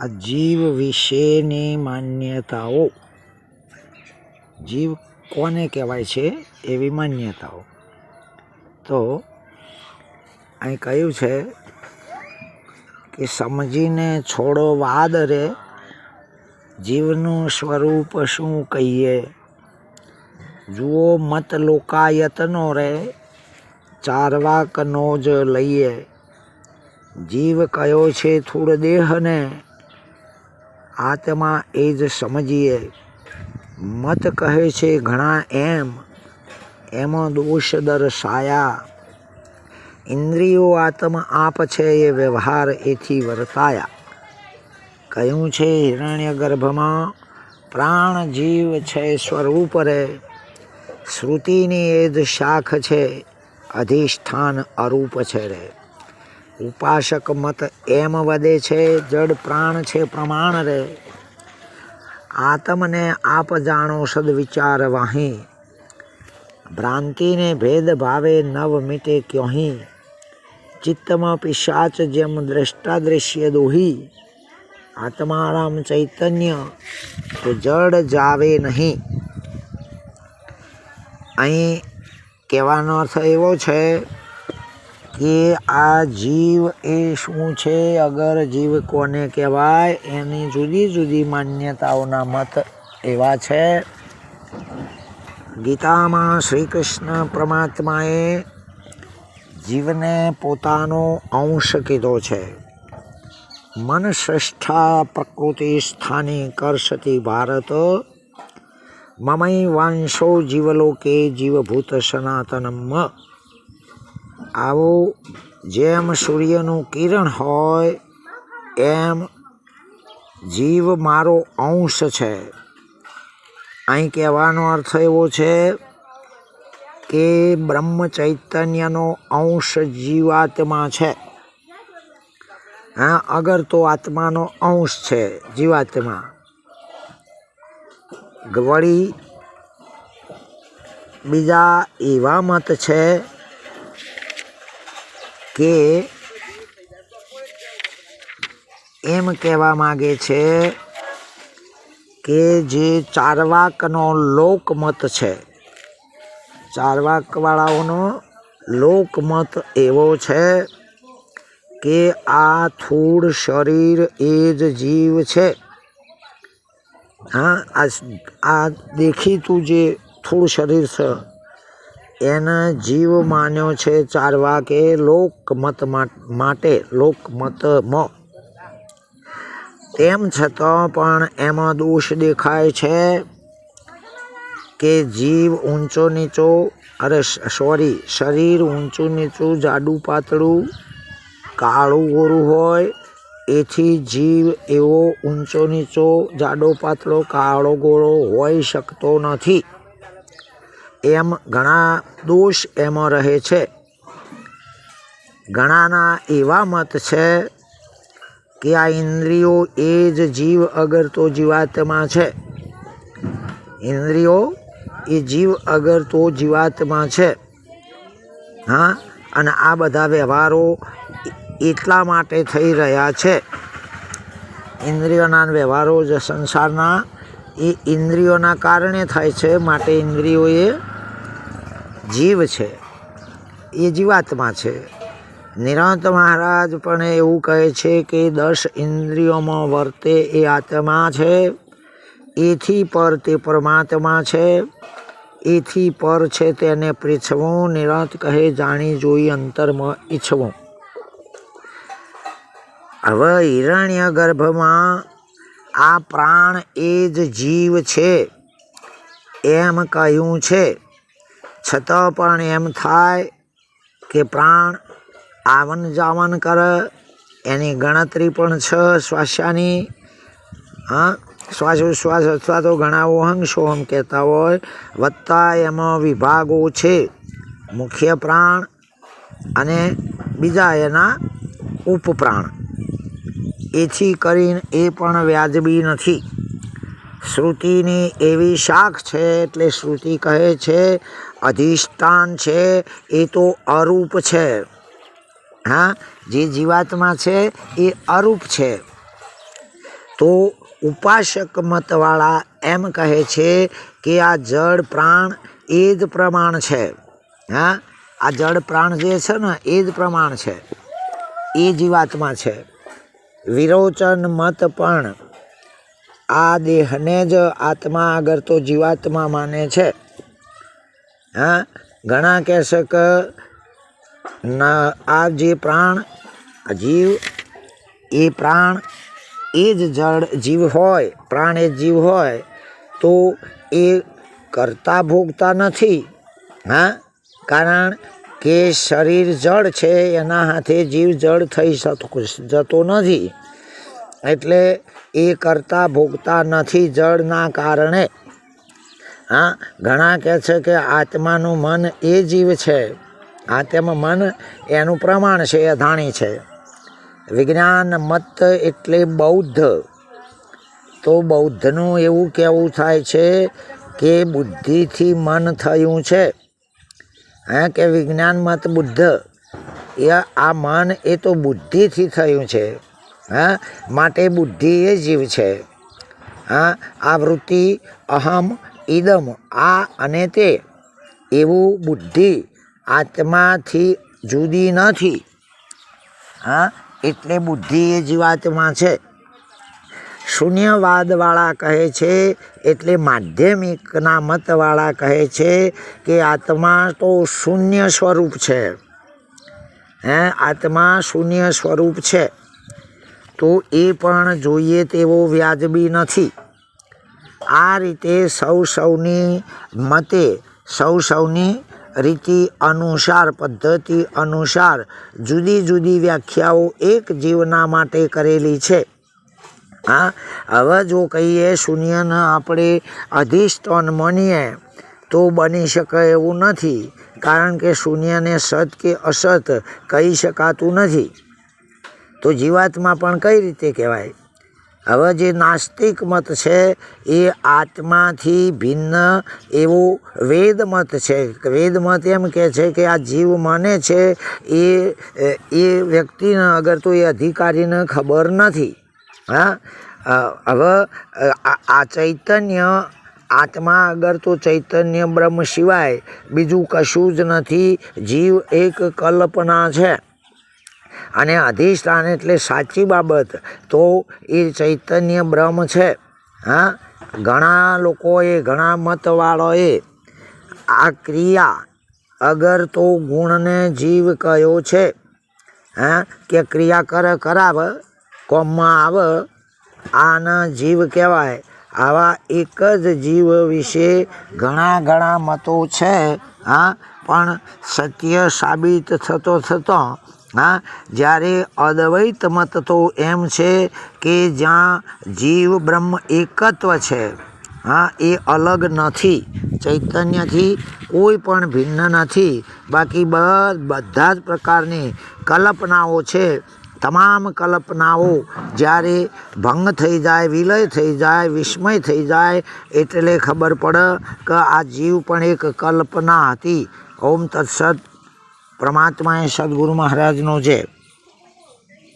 આ જીવ વિશેની માન્યતાઓ. જીવ કોને કહેવાય છે એવી માન્યતાઓ. તો અહીં કહ્યું છે કે સમજીને છોડો વાદ રે, જીવનું સ્વરૂપ શું કહીએ? જુઓ મત લોકાયતનો રે, ચારવાકનો જ લઈએ. જીવ કયો છે થોડ દેહને આત્મા એ જ સમજીએ. મત કહે છે ઘણા એમ, એમાં દોષ દર્શાયા. ઇન્દ્રિયો આત્મ આપ છે એ વ્યવહાર એથી વર્તાયા. કહ્યું છે હિરણ્ય ગર્ભમાં પ્રાણ જીવ છે સ્વરૂપ રે. શ્રુતિની એ જ શાખ છે, અધિષ્ઠાન અરૂપ છે રે. ઉપાસક મત એમ વધે છે, જડ પ્રાણ છે, પ્રમાણ રે. આત્મને આપ જાણો સદવિચાર વાહી. ભ્રાંતિને ભેદભાવે નવ મીટે ક્યોહી. ચિત્તમાં પિશાચ જેમ દ્રષ્ટા દ્રશ્ય દોહી. આત્મારામ ચૈતન્ય, તો જડ જાવે નહીં. અહીં કહેવાનો અર્થ એવો છે કે આ જીવ એ શું છે? અગર જીવ કોને કહેવાય? એની જુદી જુદી માન્યતાઓના મત એવા છે. ગીતામાં શ્રી કૃષ્ણ પરમાત્માએ જીવને પોતાનો અંશ કીધો છે. મન શ્રેષ્ઠા પ્રકૃતિ સ્થાને કરશતી ભારત. મમય વાંશો જીવલોકે જીવભૂત સનાતનમ. આવો જેમ સૂર્યનું કિરણ હોય, એમ જીવ મારો અંશ છે. અહીં કહેવાનો અર્થ એવો છે કે બ્રહ્મ ચૈતન્યનો અંશ જીવાત્મા છે. હા, અગર તો આત્માનો અંશ છે, જીવાત્મા. વળી બીજા એવા મત છે કે એમ કહેવા માગે છે કે જે ચારવાકનો લોકમત છે, ચારવાકવાળાઓનો લોકમત એવો છે કે આ થૂળ શરીર એ જ જીવ છે. હા, આ દેખીતું જે થોડું શરીર છે એને જીવ માન્યો છે ચારવાકે લોકમત માટે લોકમતમાં તેમ છતાં પણ એમાં દોષ દેખાય છે કે જીવ ઊંચો નીચો, અરે સોરી, શરીર ઊંચું નીચું, જાડું પાતળું, કાળું ગોરું હોય, એથી જીવ એવો ઊંચો નીચો, જાડો પાતળો, કાળો ગોળો હોઈ શકતો નથી. એમ ઘણા દોષ એમાં રહે છે. ઘણાના એવા મત છે કે આ ઇન્દ્રિયો એ જ જીવ અગર તો જીવાત્મા છે. ઇન્દ્રિયો એ જીવ અગર તો જીવાત્મા છે. હા, અને આ બધા વ્યવહારો એટલા માટે થઈ રહ્યા છે. ઇન્દ્રિયોના વ્યવહારો જે સંસારના એ ઇન્દ્રિયોના કારણે થાય છે. માટે ઇન્દ્રિયો એ જીવ છે, એ જીવાત્મા છે. નિરંત મહારાજ પણ એવું કહે છે કે દસ ઇન્દ્રિયોમાં વર્તે એ આત્મા છે, એથી પર તે પરમાત્મા છે, એથી પર છે તેને પૃછવું નિરંત કહે જાણી જોઈ અંતરમાં ઈચ્છવું. હવે હિરણ્ય ગર્ભમાં આ પ્રાણ એ જ જીવ છે, એમ કહ્યું છે. છતાં પણ એમ થાય કે પ્રાણ આવન જાવન કરે, એની ગણતરી પણ છે શ્વાસાની. હા, શ્વાસોશ્વાસ અથવા તો ઘણા ઓહંશોહમ કહેતા હોય, વત્તા એમાં વિભાગો છે. મુખ્ય પ્રાણ અને બીજા એના ઉપપ્રાણ. એથી કરીને એ પણ વ્યાજબી નથી. શ્રુતિની એવી શાખ છે, એટલે શ્રુતિ કહે છે અધિષ્ઠાન છે એ તો અરૂપ છે. હા? જે જીવાત્મા છે એ અરૂપ છે. તો ઉપાસક મતવાળા એમ કહે છે કે આ જળ પ્રાણ એ જ પ્રમાણ છે. હા? આ જળ પ્રાણ જે છે ને એ જ પ્રમાણ છે. એ જીવાત્મા છે. વિરોચન મત પણ આ દેહને જ આત્મા આગળ તો જીવાત્મા માને છે. હા? ઘણા કહેશે કે આ જે પ્રાણ જીવ, એ પ્રાણ એ જ જળ જીવ હોય, પ્રાણ એ જીવ હોય, તો એ કરતા ભોગતા નથી. હા? કારણ કે શરીર જળ છે, એના હાથે જીવ જળ થઈ જતો નથી. એટલે એ કરતા ભોગતા નથી જળના કારણે. હા, ઘણા કહે છે કે આત્માનું મન એ જીવ છે. આત્મા મન એનું પ્રમાણ છે, એ ધાણી છે. વિજ્ઞાન મત એટલે બૌદ્ધ. તો બૌદ્ધનું એવું કહેવું થાય છે કે બુદ્ધિથી મન થયું છે. હા, કે વિજ્ઞાન મત બુદ્ધ. એ આ મન એ તો બુદ્ધિથી થયું છે. હા, માટે બુદ્ધિ એ જીવ છે. હા, આ વૃત્તિ અહમ ઇદમ આ અને તે. એવું બુદ્ધિ આત્માથી જુદી નથી. હા, એટલે બુદ્ધિ એ જીવાત્મા છે. શૂન્યવાદવાળા કહે છે, એટલે માધ્યમિકના મતવાળા કહે છે કે આત્મા તો શૂન્ય સ્વરૂપ છે. હે, આત્મા શૂન્ય સ્વરૂપ છે. તો એ પણ જોઈએ તેવો વ્યાજબી નથી. આ રીતે સૌ સૌની મતે, સૌ સૌની રીતિ અનુસાર, પદ્ધતિ અનુસાર જુદી જુદી વ્યાખ્યાઓ એક જીવના માટે કરેલી છે. હા, હવે જો કહીએ શૂન્યને આપણે અધિષ્ઠાન માનીએ, તો બની શકે એવું નથી, કારણ કે શૂન્યને સત કે અસત કહી શકાતું નથી. તો જીવાતમાં પણ કઈ રીતે કહેવાય? હવે જે નાસ્તિક મત છે, એ આત્માથી ભિન્ન એવો વેદ મત છે. વેદ મત એમ કહે છે કે આ જીવ માને છે, એ એ વ્યક્તિને અગર તો એ અધિકારીને ખબર નથી. હા? હવે આ ચૈતન્ય, આત્મા અગર તો ચૈતન્ય બ્રહ્મ સિવાય બીજું કશું જ નથી, જીવ એક કલ્પના છે. અને અધિષ્ઠાન એટલે સાચી બાબત. તો એ ચૈતન્ય બ્રહ્મ છે. હા? ઘણા લોકોએ, ઘણા મતવાળોએ આ ક્રિયા અગર તો ગુણને જીવ કયો છે. હા? કે ક્રિયા કર, કરાવ, કોમમાં આવ, આના જીવ કહેવાય. આવા એક જ જીવ વિશે ઘણા ઘણા મતો છે. હા? પણ સત્ય સાબિત થતો થતો હા? જ્યારે અદ્વૈત મત તો એમ છે કે જ્યાં જીવ, બ્રહ્મ એકત્વ છે, હા, એ અલગ નથી. ચૈતન્યથી કોઈ પણ ભિન્ન નથી. બાકી બધા જ પ્રકારની કલ્પનાઓ છે. તમામ કલ્પનાઓ જ્યારે ભંગ થઈ જાય, વિલય થઈ જાય, વિસ્મય થઈ જાય, એટલે ખબર પડે કે આ જીવ પણ એક કલ્પના હતી. ઓમ તત્સત પરમાત્માએ સદગુરુ મહારાજનો છે